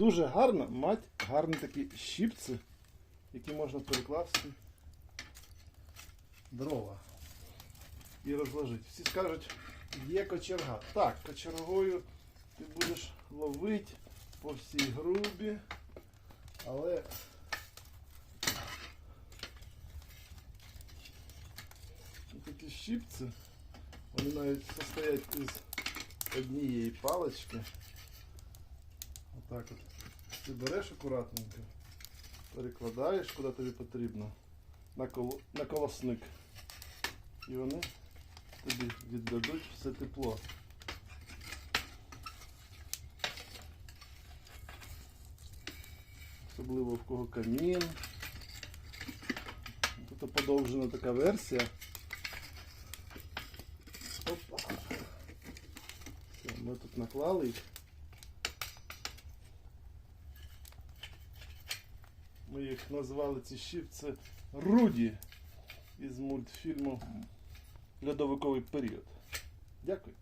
дуже гарно мати гарні такі щіпці, які можна перекласти дрова і розложити. Всі скажуть, є кочерга. Так, кочергою ти будеш ловити по всій грубі, але такі щипці, вони навіть состоять із однієї палички. Отак от. Ти береш акуратненько, перекладаєш куди тобі потрібно на, коло, на колосник. І вони тобі віддадуть все тепло. Особливо в кого камін. Тут подовжена така версія. Опа. Все, ми тут наклали їх. Ми їх назвали ці щипці Руді із мультфільму Льодовиковий період. Дякую.